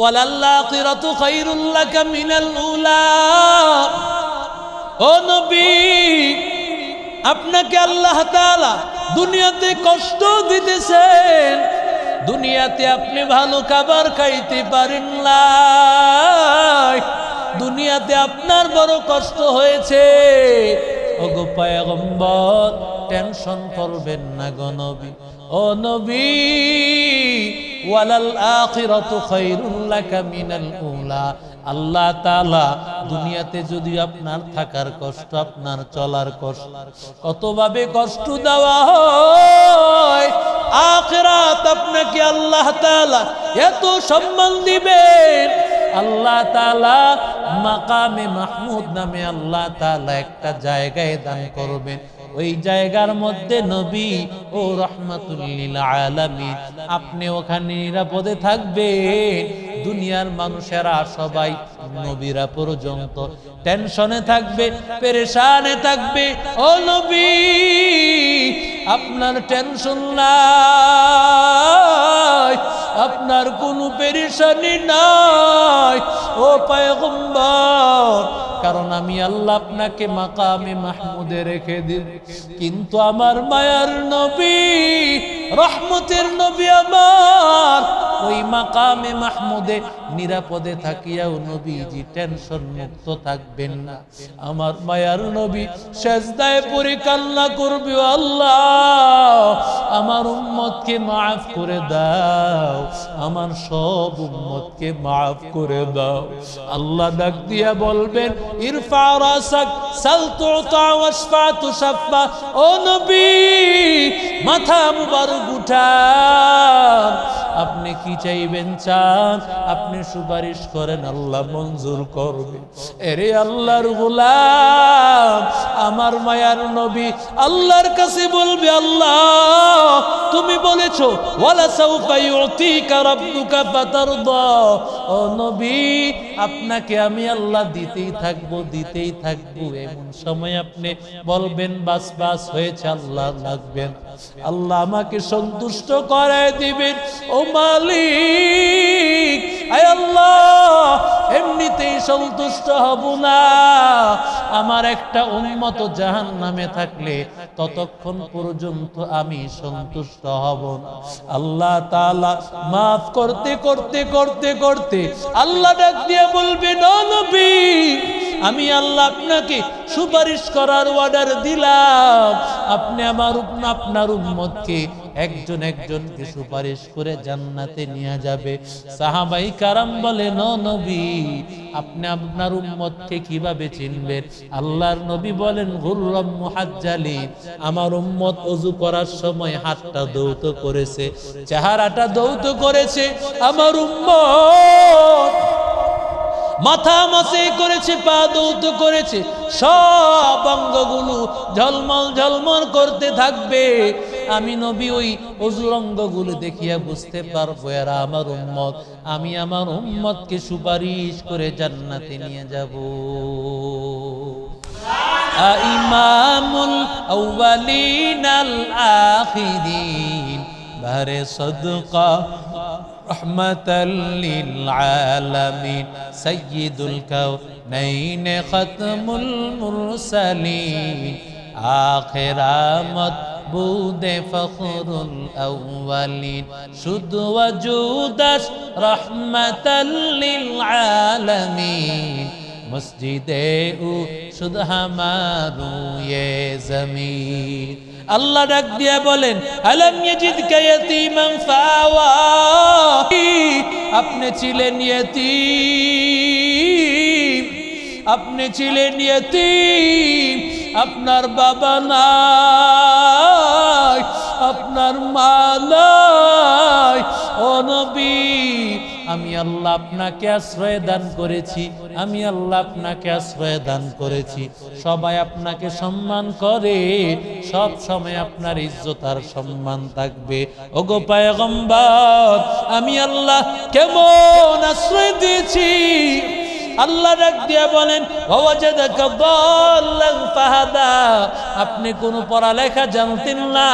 ওয়ালাল্লাখিরাতু খায়রুল লাকা মিনাল উলা। ও নবী, আপনাকে আল্লাহ দুনিয়াতে কষ্ট দিতেছেন, দুনিয়াতে আপনি ভালো খাবার খাইতে পারেন দুনিয়াতে আপনার বড় কষ্ট হয়েছে। টেনশন করবেন না গো নবী। ও নবী ওয়ালাল আখিরাতু খায়রুল লাকা মিনাল উলা। আল্লাহ তাআলা দুনিয়াতে যদি আপনার থাকার কষ্ট, আপনার চলার কষ্ট, কতভাবে কষ্ট দেওয়া হয়, আখিরাত আপনাকে আল্লাহ তাআলা এত সম্মান দিবেন। আল্লাহ তাআলা মাকামে মাহমুদ নামে আল্লাহ তাআলা একটা জায়গায় দান করবেন। ওই জায়গার মধ্যে নবী ও রহমাতুল্লিল আলামিন। আপনি ওখানে নিরাপদে থাকবে দুনিয়ার মানুষেরা সবাই নবীরা পর্যন্ত। টেনশনে থাকবে, পেরেশানে থাকবে। ও নবী, আপনার টেনশন নাই, আপনার কোনো পেরেশানি নাই। ও পায়গম্বর কারণ আমি আল্লাহ আপনাকে মাকামে মাহমুদে রেখে দিই। কিন্তু আমার মায়ার নবী, রহমতের নবী আমার ওই মাকামে মাহমুদে নিরাপদে থাকিয়াও নবীজি টেনশন মুক্ত থাকবেন না। আমার মায়ার নবী সেজদায় পরে কান্না করবে, আল্লাহ, আমার উম্মতকে মাফ করে দাও, আমার সব উম্মতকে মাফ করে দাও। আল্লাহ ডাক দিয়া বলবেন, ইরফা তুসাফা ও নবী, মাথা মুবারক উঠান আপনি কি চাইবেন চান? আপনি সুপারিশ করেন, আল্লাহ মঞ্জুর করবে। এরে আল্লাহর গোলাম, আমার মায়ার নবী আল্লাহর কাছে বলবে, আল্লাহ, তুমি বলেছ, ওয়ালা সাউফা ইউতিকা রাব্বুকা ফাতারদা। নবী, আপনাকে আমি আল্লাহ দিতেই থাকব দিতেই থাকব। এমন সময় আপনি বলবেন, বাস বাস হয়েছে, আল্লাহ লাগবেন। আল্লাহ আমাকে সন্তুষ্ট করায় দিবেন। ও মালিক! আল্লাহ, এমনিতেই সন্তুষ্ট হব না। আমার একটা উন্মত জাহান নামে থাকলে ততক্ষণ পর্যন্ত আমি সন্তুষ্ট হব না। আল্লাহ মাফ করতে করতে করতে করতে আল্লাহ ডাক দিয়ে বলবে নবী, আমি আল্লাহ আপনাকে সুপারিশ করার অর্ডার দিলাম। আপনি আমার আপনার উম্মতকে একজন একজনকে সুপারিশ করে জান্নাতে নিয়ে যাবে। সাহাবাই কারাম বলে নবী, আপনি আপনার উম্মতকে কীভাবে চিনবেন? আল্লাহর নবী বলেন গুররম মুহাজ্জালিন আমার উম্মত অজু করার সময় হাতটা দৌত করেছে, চেহারাটা দৌত করেছে, আমার উম্মত মাথা মাসে করেছে, পা দৌত করেছে, সব অঙ্গগুলো ঝলমল ঝলমল করতে থাকবে। আমি নবী ওই অজুর অঙ্গগুলো দেখিয়া বুঝতে পারব, এরা আমার উম্মত। আমি আমার উম্মতকে সুপারিশ করে জান্নাতে নিয়ে যাব। ইমামুল আউয়ালিন আখিরিন, বারে সদকা رحمة للعالمين سيد الكونين ختم المرسلين آخر مطبود فخر الأولين شد وجودش رحمة للعالمين مسجد او شد ہمارو یہ زمین আল্লাহ ডাক দিয়া বলেন আপনি ছিলেন আপনি ছিলেন আপনার বাবা নাই, আপনার মা নাই, ও নবী। আমি আল্লাহ আপনাকে আশ্রয় দান করেছি, আমি আল্লাহ আপনাকে আশ্রয় দান করেছি। সবাই আপনাকে সম্মান করে, সব সময় আপনার ইজ্জত আর সম্মান থাকবে। ওগো পায়গম্বর, আমি আল্লাহ কেমন আশ্রয় দিয়েছি? আল্লাহ রাখ দিয়া বলেন ফাহাদা আপনি কোনো পড়ালেখা জানতেন না।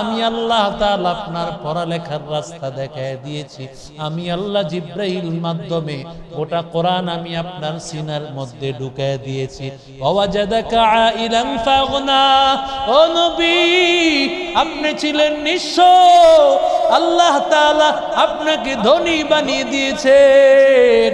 আমি আল্লাহ তাআলা আপনার পড়ালেখার রাস্তা দেখায় দিয়েছি। আমি আল্লাহ জিব্রাইল মাধ্যমে গোটা কোরআন আমি আপনার সিনার মধ্যে ঢুকায় দিয়েছি। আপনি ছিলেন নিঃস্ব। আল্লাহ তাআলা আপনাকে ধনী বানিয়ে দিয়েছেন।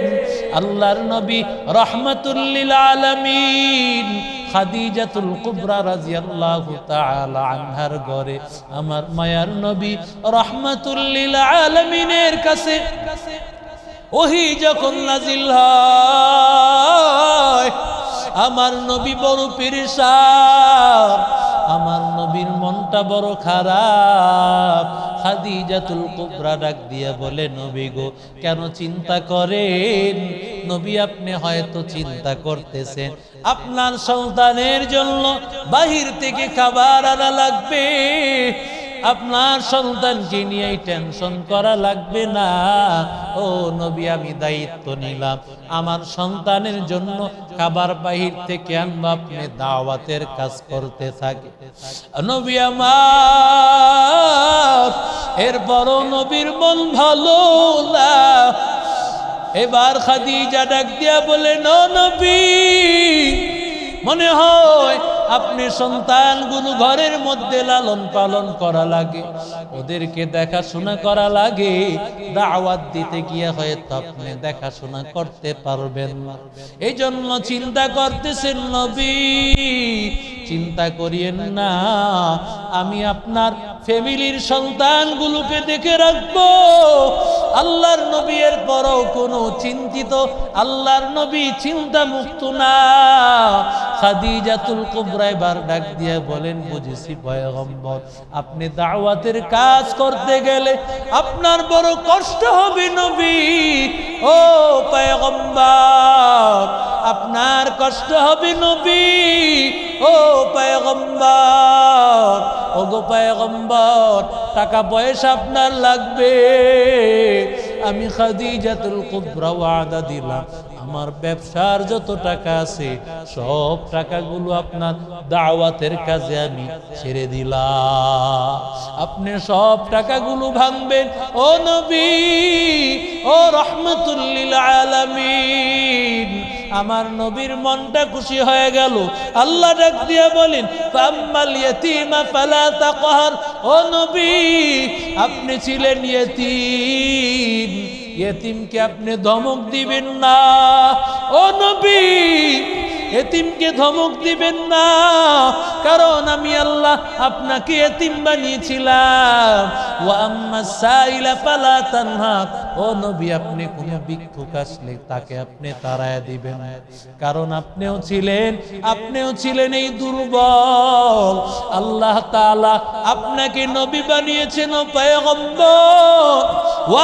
আল্লাহর নবী রহমাতুল্লিল আলামিন খাদিজাতুল কুবরা রাজিয়াল্লাহু তাআলা আনহার ঘরে, আমার মায়ার নবী রহমাতুল্লিল আলামিনের কাছে ওহি যখন নাজিল হয়, আমার নবী বড় পেরেশান। আমার নবীর মনটা বড় খারাপ। খাদিজাতুল কুবরা ডাক দিয়া বলে, নবী গো, কেন চিন্তা করেন? নবী আপনি হয়তো চিন্তা করতেছেন। আপনার সন্তানের জন্য বাহির থেকে খাবার আনা লাগবে। আপনার সন্তানকে নিয়ে টেনশন করা লাগবে না। ও নবী, আমি দায়িত্ব নিলাম। আমার সন্তানের জন্য খাবার বাহির থেকে আনব, আপনি দাওয়াতের কাজ করতে থাকে নবী আমার, এরপরও নবীর মন ভালো না। এবার খাদিজা ডাক দিয়া বলে নবী, মনে হয় আপনি সন্তানগুলো ঘরের মধ্যে লালন পালন করা লাগে, ওদেরকে দেখাশোনা করা লাগে, দাওয়াত দিতে গিয়ে হয়তো আপনি দেখাশোনা করতে পারবেন না। এই জন্য চিন্তা করতেছেন নবী, চিন্তা করিয়েন না, আমি আপনার ফ্যামিলির সন্তানগুলোকে দেখে রাখব। আল্লাহর নবী এর পরও কোনো চিন্তিত, আল্লাহর নবী চিন্তা মুক্ত না। খাদিজাতুল কুবরা এবার ডাক দিয়ে বলেন, বুঝেছি পয়গম্বর, আপনি দাওয়াতের কাজ করতে গেলে আপনার বড় কষ্ট হবে নবী। ও পয়গম্বর, আপনার কষ্ট হবে নবী। ও পয়গম্বর ও গো পয়গম্বর, টাকা পয়সা আপনার লাগবে। আমি খাদিজাতুল কুবরা ওয়াদা দিলাম। আমার ব্যবসার যত টাকা আছে, সব টাকাগুলো আপনার দাওয়াতের কাজে আমি ছেড়ে দিলাম। আপনি সব টাকাগুলো ভাঙবেন। ও নবী, ও রহমতুল্লিল আলামিন। আমার নবীর মনটা খুশি হয়ে গেল। আল্লাহ ডাক দিয়ে বলেন, ফাম্মাল ইয়াতীমা ফালা তাকহার। ও নবী, আপনি ছিলেন ইয়েতিম। ইয়েতিমকে আপনি ধমক দিবেন না। ও নবী এতিমকে ধমক দিবেন না। কারণ আমি আল্লাহ আপনাকে এতিম বানিয়েছিলাম। ও আম্মা সাইলা পালা তানহাক। ও নবী, আপনি কোন ভিক্ষুক আসলে তাকে আপনি তাড়ায় দিবেন। কারণ আপনিও ছিলেন আপনিও ছিলেন এই দুর্বল। আল্লাহ তাআলা আপনাকে নবী বানিয়েছেন পয়গম্বর। ও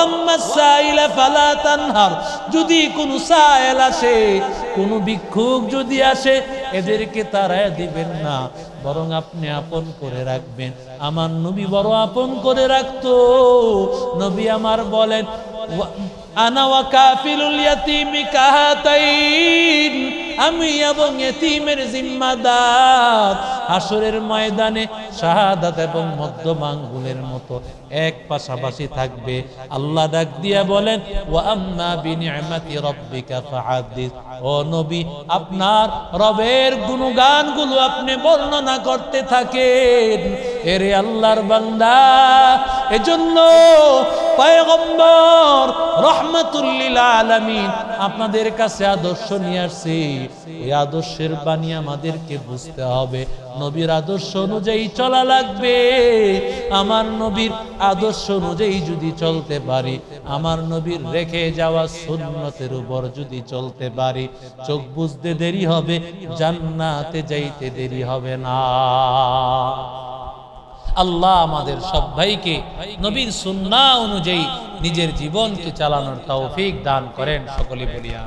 তানহার, যদি কোন সায়েল আসে, কোন ভিক্ষুক যদি আসে, এদেরকে তারায় দিবেন না। বরং আপনি আপন করে রাখবেন। আমার নবী বড় আপন করে রাখতো। নবী আমার বলেন "ওয়া- আনা ওয়া কাফিলুল ইয়াতিমি কাহাতাইন, আমি এবং এতিমের জিম্মাদার। হাসরের ময়দানে শাহাদাত এবং মধ্যম আঙ্গুলের মতো এক পাশাপাশি থাকবে। আল্লাহ ডাক দিয়া বলেন, ওয়া আম্মা বিনিআমাতি রাব্বিকা ফাহাদ্দিস ও নবী, আপনার রবের গুণগানগুলো আপনি বর্ণনা করতে থাকেন। এরে আল্লাহর বান্দা এজন্য পয়গম্বর রহমাতুল্লিল আলামিন আপনাদের কাছে আদর্শ নিয়ে আসছে। এই আদর্শের বাণী আমাদেরকে বুঝতে হবে। নবীর আদর্শ অনুযায়ী চলা লাগবে। আমার নবীর আদর্শ অনুযায়ী যদি চলতে পারি, আমার নবীর রেখে যাওয়া সুন্নতের উপর যদি চলতে পারি, চোখ বুঝতে দেরি হবে, জান্নাতে যাইতে দেরি হবে না। আল্লাহ আমাদের সবাইকে নবীর সুন্না অনুযায়ী নিজের জীবনকে চালানোর তৌফিক দান করেন সকলে বলিয়া।